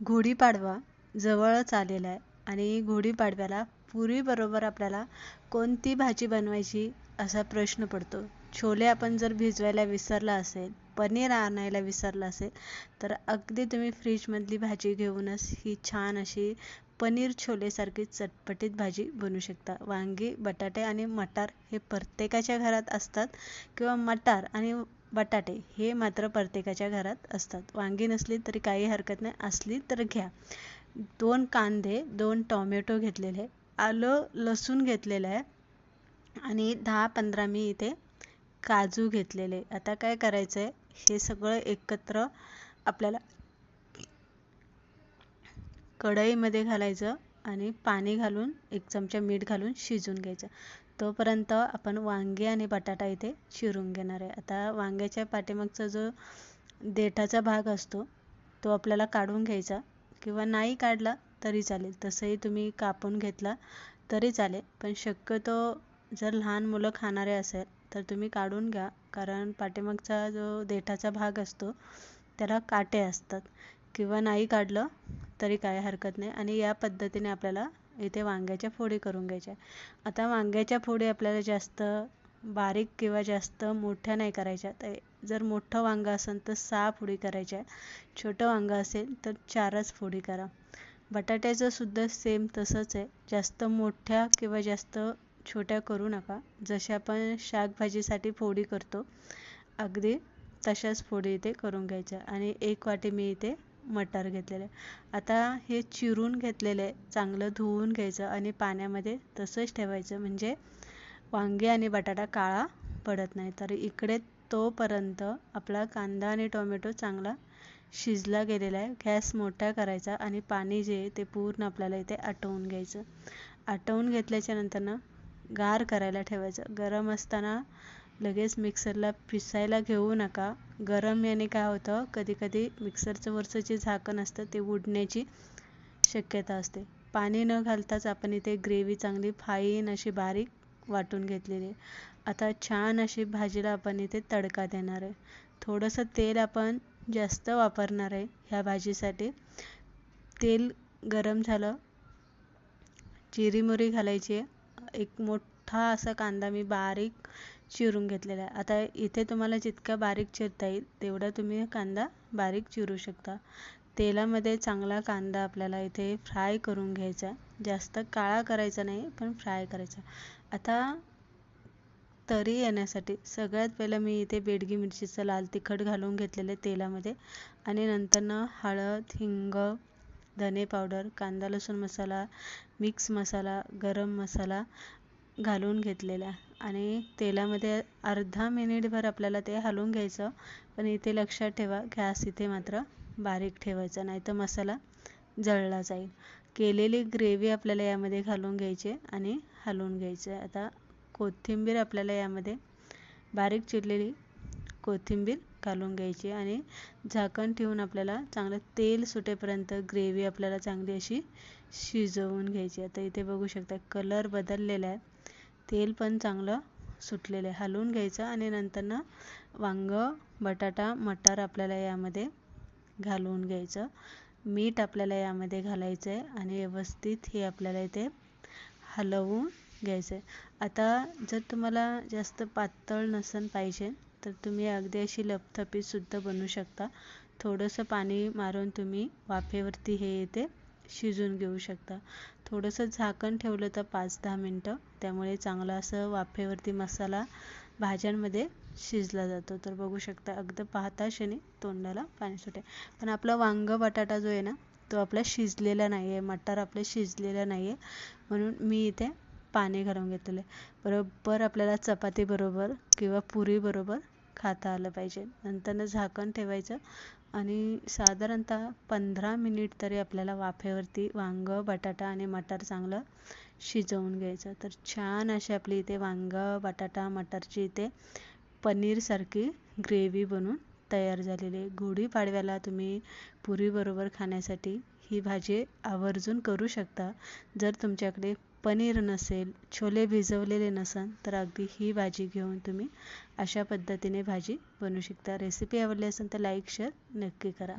गुढीपाडवा जवळच आलेला आहे. आणि गुढीपाडव्याला पुरीबरोबर आपल्याला कोणती भाजी बनवायची असा प्रश्न पडतो. छोले आपण जर भिजवायला विसरला असेल पनीर आणायला विसरला असेल तर अगदी तुम्ही फ्रीजमधली भाजी घेऊनच ही छान अशी पनीर छोलेसारखी चटपटीत भाजी बनवू शकता. वांगी बटाटे आणि मटार हे प्रत्येकाच्या घरात असतात किंवा मटार आणि बटाटे हे मात्र प्रत्येकाच्या घरात असतात. वांगी नसली तरी काही हरकत नाही. असली तर घ्या. दोन कांदे दोन टॉमॅटो घेतलेले. आलं लसूण घेतलेलं आहे. आणि दहा पंधरा मी इथे काजू घेतलेले. आता काय करायचं आहे हे सगळं एकत्र आपल्याला कढईमध्ये घालायचं आणि पाणी घालून एक चमचा मीठ घालून शिजून घ्यायचं. तोपर्यंत आपण वांगे आणि बटाटा इथे चिरून घेणार आहे. आता वांग्याच्या पाठीमागचा जो देठाचा भाग असतो तो आपल्याला काढून घ्यायचा. किंवा नाही काढला तरी चालेल. तसंही तुम्ही कापून घेतला तरी चालेल. पण शक्यतो जर लहान मुलं खाणारे असेल तर तुम्ही काढून घ्या. कारण पाठीमागचा जो देठाचा भाग असतो त्याला काटे असतात. किंवा नाही काढलं तरी काय हरकत नाही. आणि या पद्धतीने आपल्याला इथे वांग्याच्या फोडी करून घ्यायच्या. आता वांग्याच्या फोडी आपल्याला जास्त बारीक किंवा जास्त मोठ्या नाही करायच्या. तर जर मोठं वांगं असेल तर सहा फोडी करायच्या. छोटं वांगं असेल तर चारच फोडी करा. बटाट्याचं सुद्धा सेम तसंच आहे. जास्त मोठ्या किंवा जास्त छोट्या करू नका. जसे आपण शाकभाजीसाठी फोडी करतो अगदी तशाच फोडी इथे करून घ्यायच्या. आणि एक वाटी मी इथे मटार घेतलेले. आता हे चिरून घेतलेले चांगलं धुवून घ्यायचं आणि पाण्यामध्ये तसंच ठेवायचं. म्हणजे वांगे आणि बटाटा काळा पडत नाही. तर इकडे तोपर्यंत आपला कांदा आणि टोमॅटो चांगला शिजला गेलेला आहे. गॅस मोठा करायचा आणि पाणी जे आहे ते पूर्ण आपल्याला इथे आटवून घ्यायचं. आटवून घेतल्याच्या नंतरनं गार करायला ठेवायचं. गरम असताना लगेच मिक्सरला पिसायला घेऊ नका. गरम याने काय होतं कधी कधी मिक्सरचं वरचं जे झाकण असतं ते उडण्याची शक्यता असते. पाणी न घालताच आपण इथे ग्रेव्ही चांगली फाईन अशी बारीक वाटून घेतलेली आता छान अशी भाजीला आपण इथे तडका देणार आहे. थोडंसं तेल आपण जास्त वापरणार आहे ह्या भाजीसाठी. तेल गरम झालं जिरी घालायची आहे. एक मोठा असा कांदा मी बारीक चिरून घेतलेला आहे. आता इथे तुम्हाला जितका बारीक चिरता येईल तेवढा तुम्ही कांदा बारीक चिरू शकता. तेलामध्ये चांगला कांदा आपल्याला इथे फ्राय करून घ्यायचा जास्त काळा करायचा नाही पण फ्राय करायचा आता तरी येण्यासाठी सगळ्यात पहिलं मी इथे बेडगी मिरचीचं लाल तिखट घालून घेतलेलं आहे तेलामध्ये. आणि नंतरनं हळद हिंग धने पावडर कांदा लसूण मसाला मिक्स मसाला गरम मसाला घालून घेतलेला आणि तेलामध्ये अर्धा मिनिटभर आपल्याला ते हलवून घ्यायचं. पण इथे लक्षात ठेवा गॅस इथे मात्र बारीक ठेवायचा नाही तर मसाला जळला जाईल. केलेली ग्रेव्ही आपल्याला यामध्ये घालून घ्यायची आणि हलवून घ्यायचं. आता कोथिंबीर आपल्याला यामध्ये बारीक चिरलेली कोथिंबीर घालून घ्यायची आणि झाकण ठेवून आपल्याला चांगलं तेल सुटेपर्यंत ग्रेव्ही आपल्याला चांगली अशी शिजवून घ्यायची. आता इथे बघू शकता कलर बदललेला आहे. तेल पण चांगलं सुटलेलं आहे. हलवून घ्यायचं आणि नंतरनं वांगं बटाटा मटार आपल्याला यामध्ये घालवून घ्यायचं. मीठ आपल्याला यामध्ये घालायचं आहे आणि व्यवस्थित हे आपल्याला इथे हलवून घ्यायचं आहे. आता जर तुम्हाला जास्त पातळ नसन पाहिजे तर तुम्ही अगदी अशी लपथपीतसुद्धा बनवू शकता. थोडंसं पाणी मारून तुम्ही वाफेवरती हे येते शिजून घेऊ शकता. थोडंसं झाकण ठेवलं तर पाच दहा मिनटं. त्यामुळे चांगलं असं वाफेवरती मसाला भाज्यांमध्ये शिजला जातो. तर बघू शकता अगदी पाहता क्षणी तोंडाला पाणी सुटे पण आपला वांग बटाटा जो आहे ना तो आपला शिजलेला नाही आहे मटार आपलं शिजलेलं नाही आहे म्हणून मी इथे पाणी घालून घेतलेलं आहे. बरोबर आपल्याला चपातीबरोबर किंवा पुरीबरोबर खाता आलं पाहिजे. नंतरनं झाकण ठेवायचं. आणि साधारणतः पंधरा मिनिट तरी आपल्याला वाफेवरती वांगं बटाटा आणि मटार चांगलं शिजवून घ्यायचं. तर छान अशी आपली इथे वांगं बटाटा मटारची इथे पनीरसारखी ग्रेव्ही बनून तयार झालेली आहे. गुढीपाडव्याला तुम्ही पुरीबरोबर खाण्यासाठी ही भाजी आवर्जून करू शकता. जर तुमच्याकडे पनीर नसेल छोले भिजवलेले नसेल तर अगदी ही भाजी घेऊन तुम्ही अशा पद्धतीने भाजी बनवू शकता. रेसिपी आवडली असेल तर लाईक शेअर नक्की करा.